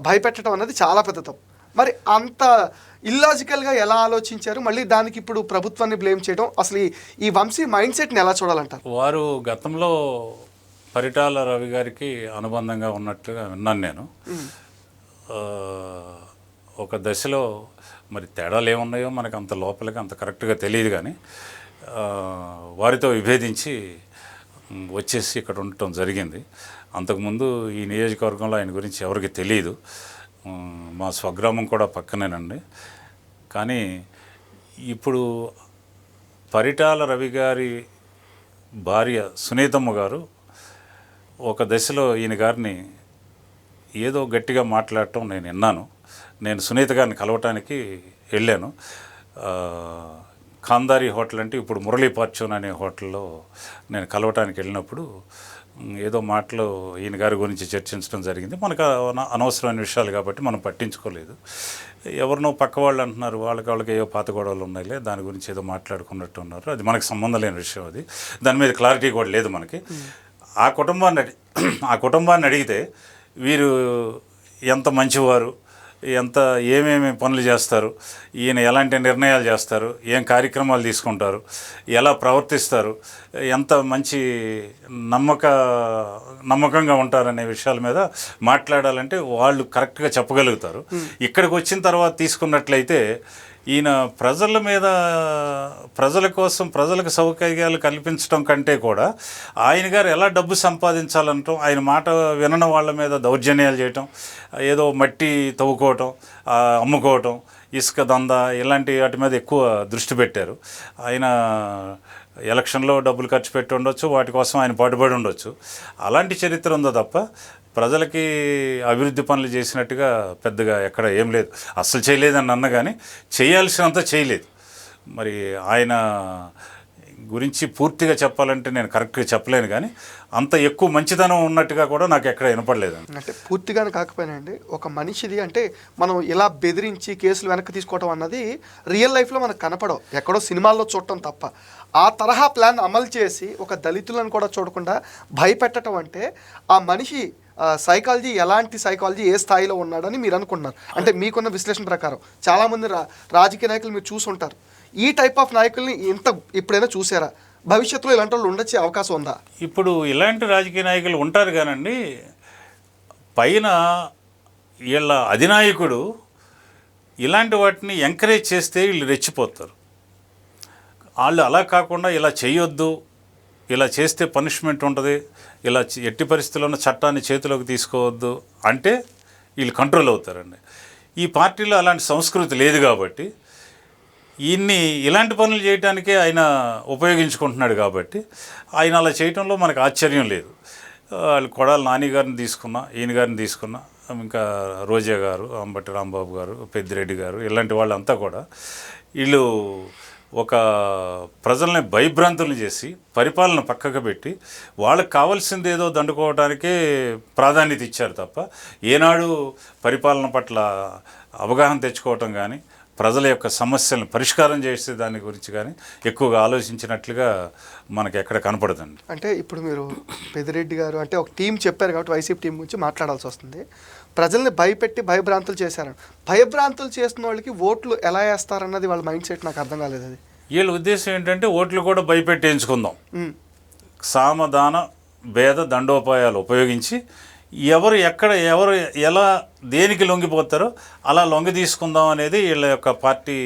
Speaker 1: భయపెట్టడం అన్నది చాలా పెద్ద తప్పు. మరి అంత ఇల్లాజికల్గా ఎలా ఆలోచించారు? మళ్ళీ దానికి ఇప్పుడు ప్రభుత్వాన్ని బ్లేమ్ చేయడం అసలు ఈ- వంశీ మైండ్ సెట్ని ఎలా చూడాలంటారు?
Speaker 2: వారు గతంలో పరిటాల రవి గారికి అనుబంధంగా ఉన్నట్టుగా విన్నాను నేను. ఒక దశలో మరి తేడాలు ఏమున్నాయో మనకు అంత లోపలికి అంత కరెక్ట్గా తెలియదు కానీ వారితో విభేదించి వచ్చేసి ఇక్కడ ఉండటం జరిగింది. అంతకుముందు ఈ నియోజకవర్గంలో ఆయన గురించి ఎవరికి తెలియదు మా స్వగ్రామం కూడా పక్కనేనండి. కానీ ఇప్పుడు పరిటాల రవి గారి భార్య సునీతమ్మ గారు ఒక దశలో ఈయన గారిని ఏదో గట్టిగా మాట్లాడటం నేను విన్నాను. నేను సునీత గారిని కలవటానికి వెళ్ళాను. ఖాందారి హోటల్ అంటే ఇప్పుడు మురళీ పార్చూన్ అనే హోటల్లో నేను కలవటానికి వెళ్ళినప్పుడు ఏదో మాటలు ఈయన గారి గురించి చర్చించడం జరిగింది. మనకు అన- అనవసరమైన విషయాలు కాబట్టి మనం పట్టించుకోలేదు. ఎవరినో పక్క వాళ్ళు అంటున్నారు వాళ్ళకి వాళ్ళకి ఏవో పాత గొడవలు ఉన్నాయిలే దాని గురించి ఏదో మాట్లాడుకున్నట్టు ఉన్నారు. అది మనకు సంబంధం లేని విషయం అది. దాని మీద క్లారిటీ కూడా లేదు మనకి. ఆ కుటుంబాన్ని ఆ కుటుంబాన్ని అడిగితే వీరు ఎంత మంచివారు ఎంత ఏమేమి పనులు చేస్తారు ఈయన ఎలాంటి నిర్ణయాలు చేస్తారు ఏం కార్యక్రమాలు తీసుకుంటారు ఎలా ప్రవర్తిస్తారు ఎంత మంచి నమ్మక నమ్మకంగా ఉంటారనే విషయాల మీద మాట్లాడాలంటే వాళ్ళు కరెక్ట్గా చెప్పగలుగుతారు. ఇక్కడికి వచ్చిన తర్వాత తీసుకున్నట్లయితే ఈయన ప్రజల మీద ప్రజల కోసం ప్రజలకు సౌకర్యాలు కల్పించడం కంటే కూడా ఆయన గారు ఎలా డబ్బు సంపాదించాలంటాం ఆయన మాట వినని వాళ్ళ మీద దౌర్జన్యాలు చేయటం ఏదో మట్టి తవ్వుకోవటం అమ్ముకోవటం ఇసుక దంద ఇలాంటి వాటి మీద ఎక్కువ దృష్టి పెట్టారు. ఆయన ఎలక్షన్లో డబ్బులు ఖర్చు పెట్టి ఉండొచ్చు వాటి కోసం ఆయన పాటుపడి ఉండొచ్చు. అలాంటి చరిత్ర ఉందో తప్ప? ప్రజలకి అభివృద్ధి పనులు చేసినట్టుగా పెద్దగా ఎక్కడ ఏం లేదు. అస్సలు చేయలేదని అన్న కానీ చేయాల్సినంత చేయలేదు. మరి ఆయన గురించి పూర్తిగా చెప్పాలంటే నేను కరెక్ట్గా చెప్పలేను కానీ అంత ఎక్కువ మంచితనం ఉన్నట్టుగా కూడా నాకు ఎక్కడ వినపడలేదు.
Speaker 1: అంటే పూర్తిగానే కాకపోయినండి ఒక మనిషిది అంటే మనం ఇలా బెదిరించి కేసులు వెనక్కి తీసుకోవటం అన్నది రియల్ లైఫ్లో మనకు కనపడవు. ఎక్కడో సినిమాల్లో చూడటం తప్ప. ఆ తరహా ప్లాన్ అమలు చేసి ఒక దళితులను కూడా చూడకుండా భయపెట్టడం అంటే ఆ మనిషి సైకాలజీ ఎలాంటి సైకాలజీ ఏ స్థాయిలో ఉన్నాడని మీరు అనుకుంటున్నారు అంటే మీకున్న విశ్లేషణ ప్రకారం. చాలామంది రా రాజకీయ నాయకులు మీరు చూసుంటారు. ఈ టైప్ ఆఫ్ నాయకుల్ని ఇంత ఇప్పుడైనా చూసారా? భవిష్యత్తులో ఇలాంటి వాళ్ళు ఉండొచ్చే అవకాశం ఉందా?
Speaker 2: ఇప్పుడు ఇలాంటి రాజకీయ నాయకులు ఉంటారు కానండి. పైన వీళ్ళ అధినాయకుడు ఇలాంటి వాటిని ఎంకరేజ్ చేస్తే వీళ్ళు రెచ్చిపోతారు. వాళ్ళు అలా కాకుండా ఇలా చేయొద్దు. ఇలా చేస్తే పనిష్మెంట్ ఉంటుంది ఇలా ఎట్టి పరిస్థితుల్లోనూ చట్టాన్ని చేతిలోకి తీసుకోవద్దు అంటే వీళ్ళు కంట్రోల్ అవుతారండి. ఈ పార్టీలో అలాంటి సంస్కృతి లేదు కాబట్టి ఈయన్ని ఇలాంటి పనులు చేయడానికే ఆయన ఉపయోగించుకుంటున్నాడు కాబట్టి ఆయన అలా చేయటంలో మనకు ఆశ్చర్యం లేదు. వాళ్ళు కొడాలి నాని గారిని తీసుకున్నా ఈయన గారిని తీసుకున్నా ఇంకా రోజా గారు అంబటి రాంబాబు గారు పెద్దిరెడ్డి గారు ఇలాంటి వాళ్ళంతా కూడా వీళ్ళు ఒక ప్రజల్ని భయభ్రాంతులు చేసి పరిపాలన పక్కకు పెట్టి వాళ్ళకి కావాల్సింది ఏదో దండుకోవడానికే ప్రాధాన్యత ఇచ్చారు తప్ప ఏనాడు పరిపాలన పట్ల అవగాహన తెచ్చుకోవటం కానీ ప్రజల యొక్క సమస్యలను పరిష్కారం చేసే దాని గురించి కానీ ఎక్కువగా ఆలోచించినట్లుగా మనకి ఎక్కడ కనపడదండి.
Speaker 1: అంటే ఇప్పుడు మీరు పెదిరెడ్డి గారు అంటే ఒక టీం చెప్పారు కాబట్టి వైసీపీ టీం గురించి మాట్లాడాల్సి వస్తుంది. ప్రజల్ని భయపెట్టి భయభ్రాంతులు చేశారు. భయభ్రాంతులు చేస్తున్న వాళ్ళకి ఓట్లు ఎలా వేస్తారన్నది వాళ్ళ మైండ్ సెట్ నాకు అర్థం కాలేదు అది.
Speaker 2: వీళ్ళ ఉద్దేశం ఏంటంటే ఓట్లు కూడా భయపెట్టేయించుకుందాం సామధాన భేద దండోపాయాలు ఉపయోగించి ఎవరు ఎక్కడ ఎవరు ఎలా దేనికి లొంగిపోతారో అలా లొంగి తీసుకుందాం అనేది వీళ్ళ యొక్క పార్టీ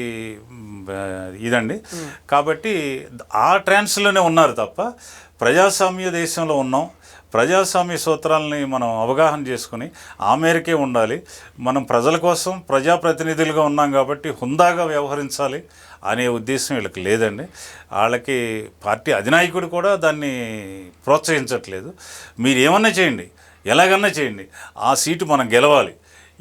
Speaker 2: ఇదండి. కాబట్టి ఆ ట్రాన్స్లోనే ఉన్నారు తప్ప ప్రజాస్వామ్య దేశంలో ఉన్నాం. ప్రజాస్వామ్య సూత్రాలని మనం అవగాహన చేసుకుని ఆ మేరకే ఉండాలి. మనం ప్రజల కోసం ప్రజాప్రతినిధులుగా ఉన్నాం కాబట్టి హుందాగా వ్యవహరించాలి అనే ఉద్దేశం వీళ్ళకి లేదండి. వాళ్ళకి పార్టీ అధినాయకుడు కూడా దాన్ని ప్రోత్సహించట్లేదు. మీరు ఏమన్నా చేయండి. ఎలాగన్నా చేయండి. ఆ సీటు మనం గెలవాలి.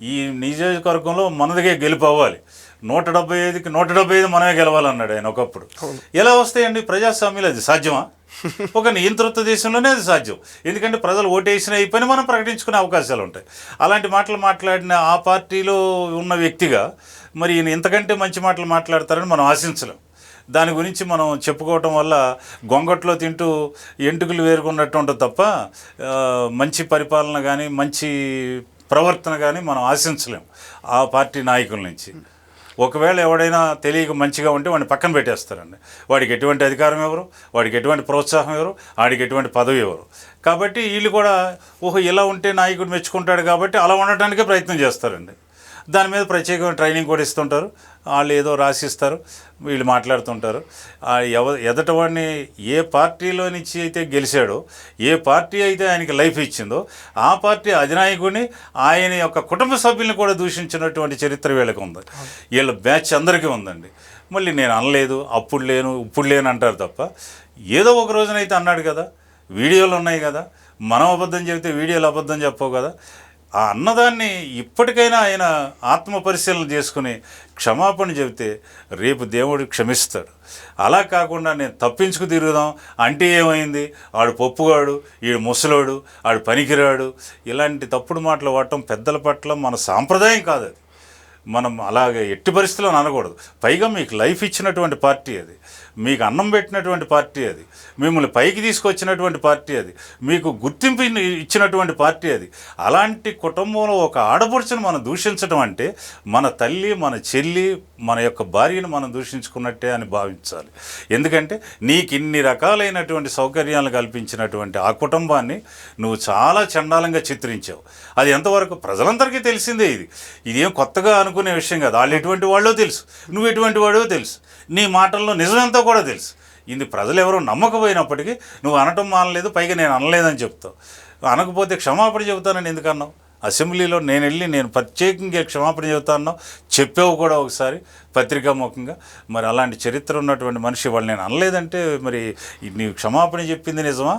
Speaker 2: ఈ నియోజకవర్గంలో మనదిగే గెలుపు అవ్వాలి నూట డెబ్బై ఐదుకి నూట డెబ్బై ఐదు మనమే గెలవాలన్నాడు ఆయన ఒకప్పుడు. ఎలా వస్తాయండి? ప్రజాస్వామ్యంలో అది సాధ్యమా? ఒక నియంతృత్వ దేశంలోనే అది సాధ్యం. ఎందుకంటే ప్రజలు ఓటేసిన ఈ పని మనం ప్రకటించుకునే అవకాశాలు ఉంటాయి. అలాంటి మాటలు మాట్లాడిన ఆ పార్టీలో ఉన్న వ్యక్తిగా మరి ఈయన ఇంతకంటే మంచి మాటలు మాట్లాడతారని మనం ఆశించలేం. దాని గురించి మనం చెప్పుకోవటం వల్ల గొంగట్లో తింటూ ఎంటుకలు వేరుకున్నట్టు ఉంటుంది తప్ప మంచి పరిపాలన కానీ మంచి ప్రవర్తన కానీ మనం ఆశించలేం ఆ పార్టీ నాయకుల నుంచి. ఒకవేళ ఎవడైనా తెలియక మంచిగా ఉంటే వాడిని పక్కన పెట్టేస్తారండి. వాడికి ఎటువంటి అధికారం ఎవరు? వాడికి ఎటువంటి ప్రోత్సాహం ఎవరు? వాడికి ఎటువంటి పదవి ఎవరు? కాబట్టి వీళ్ళు కూడా ఓహో ఇలా ఉంటే నాయకుడు మెచ్చుకుంటాడు కాబట్టి అలా ఉండటానికే ప్రయత్నం చేస్తారండి. దాని మీద ప్రత్యేకమైన ట్రైనింగ్ కూడా ఇస్తుంటారు. వాళ్ళు ఏదో రాసిస్తారు వీళ్ళు మాట్లాడుతుంటారు. ఎవ ఎదటవాడిని ఏ పార్టీలో నుంచి అయితే గెలిచాడో ఏ పార్టీ అయితే ఆయనకి లైఫ్ ఇచ్చిందో ఆ పార్టీ అధినాయకుడిని ఆయన యొక్క కుటుంబ సభ్యుల్ని కూడా దూషించినటువంటి చరిత్ర వీళ్ళకి ఉంది. వీళ్ళ బ్యాచ్ అందరికీ ఉందండి. మళ్ళీ నేను అనలేదు అప్పుడు లేను ఇప్పుడు లేను అంటారు తప్ప ఏదో ఒక రోజునైతే అన్నాడు కదా వీడియోలు ఉన్నాయి కదా మనం అబద్ధం చెబితే వీడియోలు అబద్ధం చెప్పవు కదా ఆ అన్నదాన్ని ఇప్పటికైనా ఆయన ఆత్మ పరిశీలన చేసుకుని క్షమాపణ చెబితే రేపు దేవుడు క్షమిస్తాడు. అలా కాకుండా నేను తప్పించుకు తిరుగుదాం. అంటే ఏమైంది? ఆడు పప్పుగాడు ఈడు ముసలోడు ఆడు పనికిరాడు. ఇలాంటి తప్పుడు మాటలు వాడటం పెద్దల పట్ల మన సాంప్రదాయం కాదు అది. మనం అలాగే ఎట్టి పరిస్థితుల్లో అనకూడదు. పైగా మీకు లైఫ్ ఇచ్చినటువంటి పార్టీ అది. మీకు అన్నం పెట్టినటువంటి పార్టీ అది. మిమ్మల్ని పైకి తీసుకొచ్చినటువంటి పార్టీ అది. మీకు గుర్తింపు ఇచ్చినటువంటి పార్టీ అది. అలాంటి కుటుంబంలో ఒక ఆడపడుచును మనం దూషించడం అంటే మన తల్లి మన చెల్లి మన యొక్క భార్యను మనం దూషించుకున్నట్టే అని భావించాలి. ఎందుకంటే నీకు ఇన్ని రకాలైనటువంటి సౌకర్యాలు కల్పించినటువంటి ఆ కుటుంబాన్ని నువ్వు చాలా చండాలంగా చిత్రించావు. అది ఎంతవరకు ప్రజలందరికీ తెలిసిందే ఇది. ఇదేం కొత్తగా అనుకునే విషయం కాదు. వాళ్ళు ఎటువంటి వాళ్ళో తెలుసు. నువ్వు ఎటువంటి వాడో తెలుసు. నీ మాటల్లో నిజమెంతో కూడా తెలుసు. ఇది ప్రజలు ఎవరో నమ్మకపోయినప్పటికీ నువ్వు అనటం మానలేదు పైగా నేను అనలేదని చెప్తావు. అనకపోతే క్షమాపణ చెబుతానని ఎందుకు అన్నావు అసెంబ్లీలో నేను వెళ్ళి నేను ప్రత్యేకంగా క్షమాపణ చెబుతాను చెప్పావు కూడా ఒకసారి పత్రికాముఖంగా మరి అలాంటి చరిత్ర ఉన్నటువంటి మనిషి వాళ్ళు నేను అనలేదంటే మరి నీవు క్షమాపణ చెప్పింది నిజమా?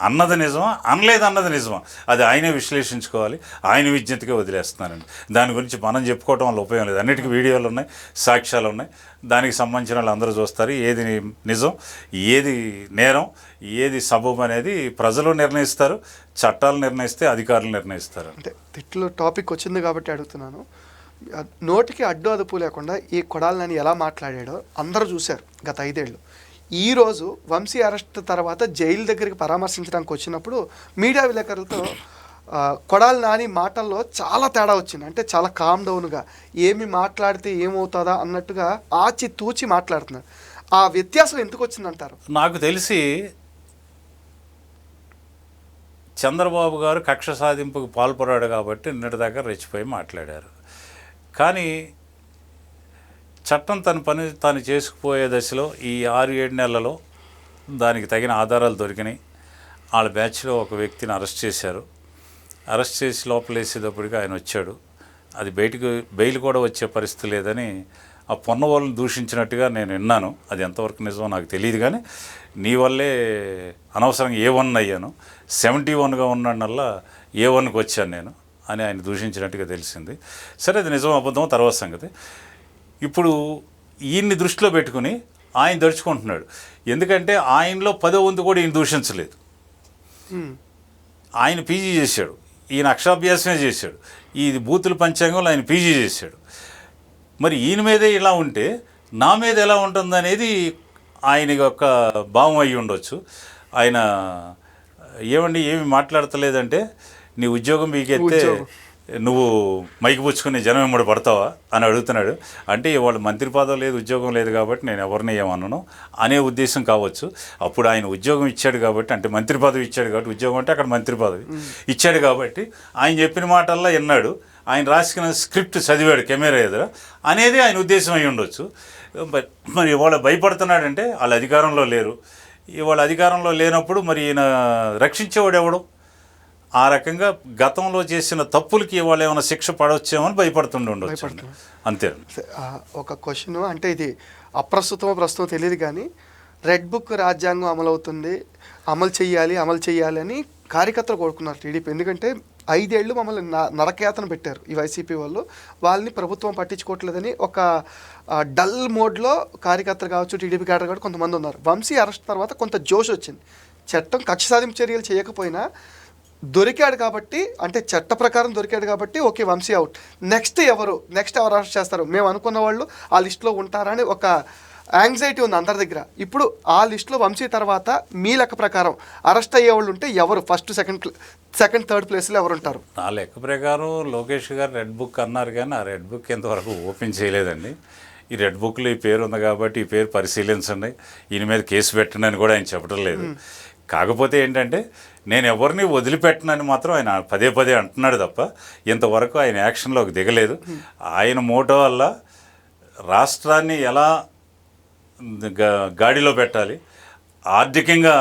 Speaker 2: అన్నది నిజమా? అనలేదు అన్నది నిజమా? అది ఆయనే విశ్లేషించుకోవాలి. ఆయన విజ్ఞతగా వదిలేస్తున్నానండి దాని గురించి మనం చెప్పుకోవటం వల్ల ఉపయోగం లేదు. అన్నిటికీ వీడియోలు ఉన్నాయి సాక్ష్యాలు ఉన్నాయి. దానికి సంబంధించిన వాళ్ళు అందరూ చూస్తారు. ఏది నిజం ఏది నేరం ఏది సబబు అనేది ప్రజలు నిర్ణయిస్తారు. చట్టాలు నిర్ణయిస్తే అధికారులు నిర్ణయిస్తారు.
Speaker 1: అంటే తిట్లో టాపిక్ వచ్చింది కాబట్టి అడుగుతున్నాను. నోటికి అడ్డు అదుపు లేకుండా ఈ కొడాలని ఎలా మాట్లాడాడో అందరూ చూశారు గత ఐదేళ్ళు. ఈరోజు వంశీ అరెస్ట్ తర్వాత జైలు దగ్గరికి పరామర్శించడానికి వచ్చినప్పుడు మీడియా విలేకరులతో కొడాలి నాని మాటల్లో చాలా తేడా వచ్చింది. అంటే చాలా కామ్ డౌన్గా ఏమి మాట్లాడితే ఏమవుతుందా అన్నట్టుగా ఆచి తూచి మాట్లాడుతున్నారు. ఆ వ్యత్యాసం ఎందుకు వచ్చిందంటారు?
Speaker 2: నాకు తెలిసి చంద్రబాబు గారు కక్ష సాధింపుకు పాల్పడాడు కాబట్టి నిన్నటి దాకా రెచ్చిపోయి మాట్లాడారు. కానీ చట్టం తన పని తాను చేసుకుపోయే దశలో ఈ ఆరు ఏడు నెలలలో దానికి తగిన ఆధారాలు దొరికినాయి. వాళ్ళ బ్యాచ్లో ఒక వ్యక్తిని అరెస్ట్ చేశారు. అరెస్ట్ చేసి లోపలేసేటప్పటికి ఆయన వచ్చాడు. అది బయటకు బెయిల్ కూడా వచ్చే పరిస్థితి లేదని ఆ పొన్న వాళ్ళని దూషించినట్టుగా నేను విన్నాను. అది ఎంతవరకు నిజమో నాకు తెలియదు కానీ నీ వల్లే అనవసరంగా ఏ వన్ అయ్యాను. సెవెంటీ వన్గా ఉన్నాడల్లా ఏ వన్కి వచ్చాను నేను అని ఆయన దూషించినట్టుగా తెలిసింది. సరే అది నిజం అబద్ధం తర్వాత సంగతి. ఇప్పుడు ఈయన్ని దృష్టిలో పెట్టుకుని ఆయన దడుచుకుంటున్నాడు ఎందుకంటే ఆయనలో పదో వంతు కూడా ఈయన దూషించలేదు. ఆయన పీజీ చేశాడు. ఈయన అక్షరాభ్యాసమే చేశాడు. ఈ బూతుల పంచాంగంలో ఆయన పీజీ చేశాడు. మరి ఈయన మీదే ఇలా ఉంటే నా మీద ఎలా ఉంటుంది అనేది ఆయన యొక్క భావం అయి ఉండొచ్చు. ఆయన ఏమండి ఏమి మాట్లాడతలేదంటే నీ ఉద్యోగం మీకెత్తే
Speaker 1: ఉద్యోగం.
Speaker 2: నువ్వు మైకి పుచ్చుకుని జనం ఎమ్మడి పడతావా? అని అడుగుతున్నాడు. అంటే ఇవాళ మంత్రి పదవి లేదు ఉద్యోగం లేదు కాబట్టి నేను ఎవరిని ఏమన్నాను అనే ఉద్దేశం కావచ్చు. అప్పుడు ఆయన ఉద్యోగం ఇచ్చాడు కాబట్టి అంటే మంత్రి పదవి ఇచ్చాడు కాబట్టి ఉద్యోగం అంటే అక్కడ మంత్రి పదవి ఇచ్చాడు కాబట్టి ఆయన చెప్పిన మాటల్లో విన్నాడు. ఆయన రాసుకున్న స్క్రిప్ట్ చదివాడు కెమెరా ఎదుర. అనేది ఆయన ఉద్దేశం అయి ఉండొచ్చు. మరి మరి ఇవాళ భయపడుతున్నాడంటే వాళ్ళు అధికారంలో లేరు. ఇవాళ అధికారంలో లేనప్పుడు మరి ఈయన రక్షించేవాడు ఎవడు? ఆ రకంగా గతంలో చేసిన తప్పులకి ఇవాళ ఏమైనా శిక్ష పడవచ్చేమో అని భయపడుతుండి ఉండొచ్చు
Speaker 1: భయపడుతున్నాడు.
Speaker 2: అంతే.
Speaker 1: ఒక క్వశ్చన్ అంటే ఇది అప్రస్తుతమో ప్రస్తుతం తెలియదు కానీ రెడ్ బుక్ రాజ్యాంగం అమలవుతుంది అమలు చేయాలి అమలు చేయాలి అని కార్యకర్తలు కోరుకున్నారు టీడీపీ. ఎందుకంటే ఐదేళ్ళు మమ్మల్ని న- నరకయాతన పెట్టారు ఈ వైసీపీ వాళ్ళు. వాళ్ళని ప్రభుత్వం పట్టించుకోవట్లేదని ఒక డల్ మోడ్లో కార్యకర్తలు కావచ్చు టీడీపీ క్యాడర్ కావచ్చు కొంతమంది ఉన్నారు. వంశీ అరెస్ట్ తర్వాత కొంత జోష్ వచ్చింది. చట్టం కక్ష సాధింపు చర్యలు చేయకపోయినా దొరికాడు కాబట్టి అంటే చట్ట ప్రకారం దొరికాడు కాబట్టి ఓకే వంశీ అవుట్. నెక్స్ట్ ఎవరు? నెక్స్ట్ ఎవరు అరెస్ట్ చేస్తారు? మేము అనుకున్న వాళ్ళు ఆ లిస్ట్లో ఉంటారని ఒక యాంగ్జైటీ ఉంది అందరి దగ్గర. ఇప్పుడు ఆ లిస్ట్లో వంశీ తర్వాత మీ లెక్క ప్రకారం అరెస్ట్ అయ్యే వాళ్ళు ఉంటే ఎవరు? ఫస్ట్ సెకండ్ సెకండ్ థర్డ్ ప్లేస్లో ఎవరు ఉంటారు?
Speaker 2: నా లెక్క ప్రకారం లోకేష్ గారు రెడ్ బుక్ అన్నారు కానీ ఆ రెడ్ బుక్ ఇంతవరకు ఓపెన్ చేయలేదండి. ఈ రెడ్ బుక్లో ఈ పేరు ఉంది కాబట్టి ఈ పేరు పరిశీలించండి. ఈయన మీద కేసు పెట్టండి అని కూడా ఆయన చెప్పడం లేదు. కాకపోతే ఏంటంటే నేను ఎవరిని వదిలిపెట్టనని మాత్రం ఆయన పదే పదే అంటున్నాడు తప్ప ఇంతవరకు ఆయన యాక్షన్లోకి దిగలేదు. ఆయన మోటో వల్ల రాష్ట్రాన్ని ఎలా గాడిలో పెట్టాలి ఆర్థికంగా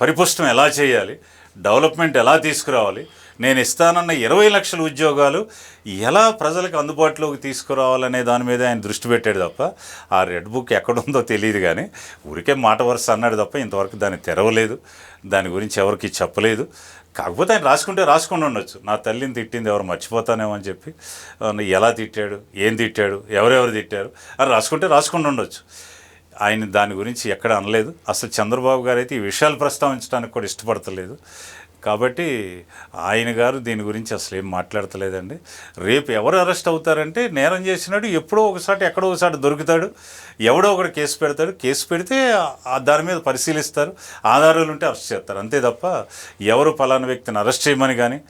Speaker 2: పరిపుష్టం ఎలా చేయాలి డెవలప్మెంట్ ఎలా తీసుకురావాలి నేను ఇస్తానన్న ఇరవై లక్షల ఉద్యోగాలు ఎలా ప్రజలకు అందుబాటులోకి తీసుకురావాలనే దాని మీద ఆయన దృష్టి పెట్టాడు తప్ప ఆ రెడ్ బుక్ ఎక్కడుందో తెలియదు కానీ ఊరికే మాట వరుస అన్నాడు తప్ప ఇంతవరకు దాన్ని తెరవలేదు. దాని గురించి ఎవరికి చెప్పలేదు. కాకపోతే ఆయన రాసుకుంటే రాసుకుని ఉండొచ్చు. నా తల్లిని తిట్టింది ఎవరు మర్చిపోతానేమో అని చెప్పి ఎలా తిట్టాడు? ఏం తిట్టాడు? ఎవరెవరు తిట్టారు? అని రాసుకుంటే రాసుకుని ఉండొచ్చు. ఆయన దాని గురించి ఎక్కడ అనలేదు. అసలు చంద్రబాబు గారు అయితే ఈ విషయాలు ప్రస్తావించడానికి కూడా ఇష్టపడతలేదు. కాబట్టి ఆయన గారు దీని గురించి అసలు ఏం మాట్లాడతలేదండి. రేపు ఎవరు అరెస్ట్ అవుతారంటే నేరం చేసినాడు ఎప్పుడో ఒకసారి ఎక్కడో ఒకసారి దొరుకుతాడు ఎవడో ఒకటి కేసు పెడతాడు. కేసు పెడితే దాని మీద పరిశీలిస్తారు ఆధారాలు ఉంటే అరెస్ట్ చేస్తారు. అంతే తప్ప ఎవరు పలానా వ్యక్తిని అరెస్ట్ చేయమని కానీ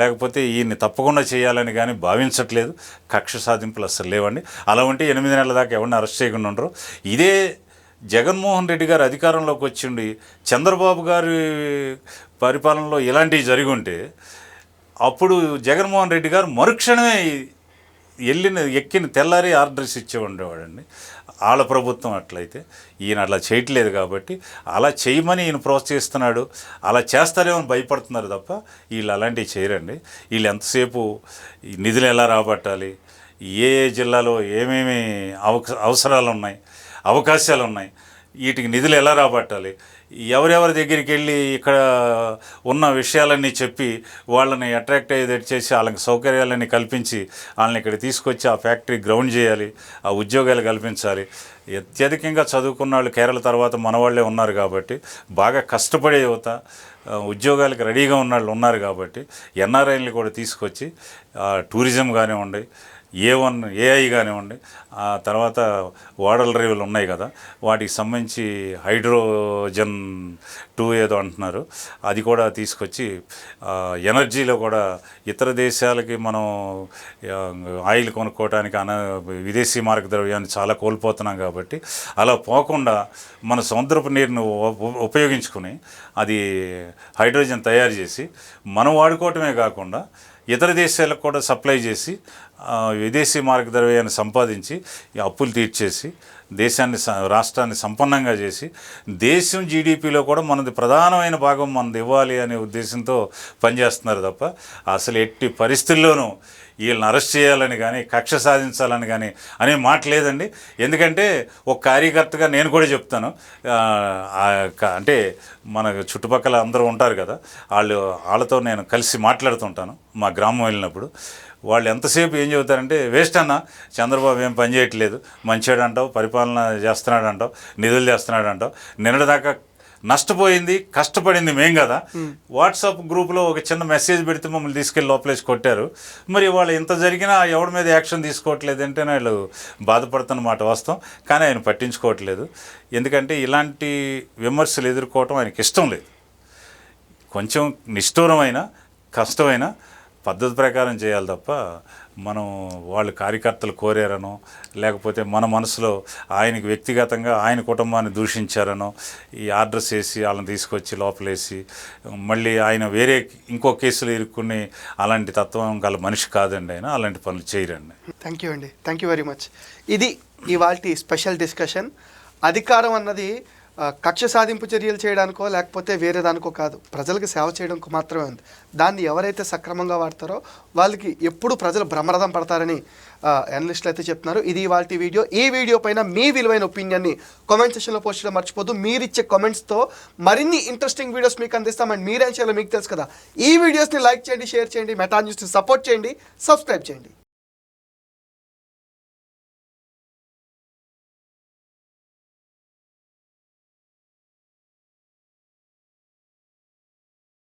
Speaker 2: లేకపోతే ఈయన్ని తప్పకుండా చేయాలని కానీ భావించట్లేదు. కక్ష సాధింపులు అసలు లేవండి. అలా ఉంటే ఎనిమిది నెలల దాకా ఎవరిని అరెస్ట్ చేయకుండా ఉండరు. ఇదే జగన్మోహన్ రెడ్డి గారు అధికారంలోకి వచ్చిండి చంద్రబాబు గారి పరిపాలనలో ఇలాంటివి జరిగి ఉంటే అప్పుడు జగన్మోహన్ రెడ్డి గారు మరుక్షణమే వెళ్ళిన ఎక్కిన తెల్లారి ఆర్డర్స్ ఇచ్చే ఉండేవాడండి. వాళ్ళ ప్రభుత్వం అట్లయితే ఈయన అట్లా చేయట్లేదు కాబట్టి అలా చేయమని ఈయన ప్రోత్సహిస్తున్నాడు అలా చేస్తారేమో అని భయపడుతున్నారు తప్ప వీళ్ళు అలాంటివి చేయరండి. వీళ్ళు ఎంతసేపు ఈ నిధులు ఎలా రాబట్టాలి ఏ జిల్లాలో ఏమేమి అవసరాలు ఉన్నాయి అవకాశాలు ఉన్నాయి వీటికి నిధులు ఎలా రాబట్టాలి? ఎవరెవరి దగ్గరికి వెళ్ళి ఇక్కడ ఉన్న విషయాలన్నీ చెప్పి వాళ్ళని అట్రాక్ట్ అయ్యేటట్టు చేసి వాళ్ళకి సౌకర్యాలన్నీ కల్పించి వాళ్ళని ఇక్కడ తీసుకొచ్చి ఆ ఫ్యాక్టరీ గ్రౌండ్ చేయాలి ఆ ఉద్యోగాలు కల్పించాలి. అత్యధికంగా చదువుకున్న వాళ్ళు కేరళ తర్వాత మనవాళ్ళే ఉన్నారు కాబట్టి బాగా కష్టపడే యువత ఉద్యోగాలకు రెడీగా ఉన్న వాళ్ళు ఉన్నారు కాబట్టి ఎన్ఆర్ఐని కూడా తీసుకొచ్చి టూరిజం కానివ్వండి ఏ వన్ ఏఐ కానివ్వండి ఆ తర్వాత వాడల రేవులు ఉన్నాయి కదా వాటికి సంబంధించి హైడ్రోజన్ టూ ఏదో అంటున్నారు అది కూడా తీసుకొచ్చి ఎనర్జీలో కూడా ఇతర దేశాలకి మనం ఆయిల్ కొనుక్కోవటానికి అన విదేశీ మార్గ ద్రవ్యాన్ని చాలా కోల్పోతున్నాం కాబట్టి అలా పోకుండా మన సముద్రపు నీరును ఉపయోగించుకుని అది హైడ్రోజన్ తయారు చేసి మనం వాడుకోవటమే కాకుండా ఇతర దేశాలకు కూడా సప్లై చేసి విదేశీ మార్గ ద్రవ్యాన్ని సంపాదించి ఈ అప్పులు తీర్చేసి దేశాన్ని రాష్ట్రాన్ని సంపన్నంగా చేసి దేశం జీడిపిలో కూడా మనది ప్రధానమైన భాగం మనది ఇవ్వాలి అనే ఉద్దేశంతో పనిచేస్తున్నారు తప్ప అసలు ఎట్టి పరిస్థితుల్లోనూ వీళ్ళని అరెస్ట్ చేయాలని కానీ కక్ష సాధించాలని కానీ అనే మాట లేదండి. ఎందుకంటే ఒక కార్యకర్తగా నేను కూడా చెప్తాను. ఆ, అంటే మన చుట్టుపక్కల అందరూ ఉంటారు కదా వాళ్ళు వాళ్ళతో నేను కలిసి మాట్లాడుతుంటాను మా గ్రామం వెళ్ళినప్పుడు. వాళ్ళు ఎంతసేపు ఏం చెబుతారంటే వేస్ట్ అన్న చంద్రబాబు ఏం పని చేయట్లేదు. మంచివాడు అంటావు పరిపాలన చేస్తున్నాడు అంటావు నిధులు చేస్తున్నాడు అంటావు నిన్నటిదాకా నష్టపోయింది కష్టపడింది మేం కదా. వాట్సాప్ గ్రూప్లో ఒక చిన్న మెసేజ్ పెడితే మమ్మల్ని తీసుకెళ్ళి లోపలేసి కొట్టారు. మరి వాళ్ళు ఇంత జరిగినా ఎవడి మీద యాక్షన్ తీసుకోవట్లేదు అంటే వీళ్ళు బాధపడుతున్న మాట వాస్తవం. కానీ ఆయన పట్టించుకోవట్లేదు. ఎందుకంటే ఇలాంటి విమర్శలు ఎదుర్కోవటం ఆయనకి ఇష్టం లేదు. కొంచెం నిష్ఠూరమైన కష్టమైన పద్ధతి ప్రకారం చేయాలి తప్ప మనం వాళ్ళు కార్యకర్తలు కోరారనో లేకపోతే మన మనసులో ఆయనకి వ్యక్తిగతంగా ఆయన కుటుంబాన్ని దూషించారనో ఈ ఆర్డర్స్ వేసి వాళ్ళని తీసుకొచ్చి లోపలేసి మళ్ళీ ఆయన వేరే ఇంకో కేసులు ఇరుక్కుని అలాంటి తత్వం గల మనిషి కాదండి ఆయన. అలాంటి పనులు చేయరండి.
Speaker 1: థ్యాంక్ యూ అండి. థ్యాంక్ యూ వెరీ మచ్ ఇది ఇవాల్టి స్పెషల్ డిస్కషన్ అధికారం అన్నది కక్ష సాధింపు చర్యలు చేయడానికో లేకపోతే వేరే దానికో కాదు. ప్రజలకు సేవ చేయడానికి మాత్రమే ఉంది. దాన్ని ఎవరైతే సక్రమంగా వాడతారో వాళ్ళకి ఎప్పుడు ప్రజలు భ్రమరథం పడతారని అనలిస్టులు అయితే చెప్తున్నారు. ఇది వాళ్ళ వీడియో. ఈ వీడియో పైన మీ విలువైన ఒపీనియన్ని కామెంట్ సెషన్లో పోస్ట్ చేయడం మర్చిపోద్దు. మీరు ఇచ్చే కామెంట్స్తో మరిన్ని ఇంట్రెస్టింగ్ వీడియోస్ మీకు అందిస్తాం. అండ్ మీరేం చేయాలో మీకు తెలుసు కదా. ఈ వీడియోస్ని లైక్ చేయండి షేర్ చేయండి మెటా న్యూస్ని సపోర్ట్ చేయండి సబ్స్క్రైబ్ చేయండి.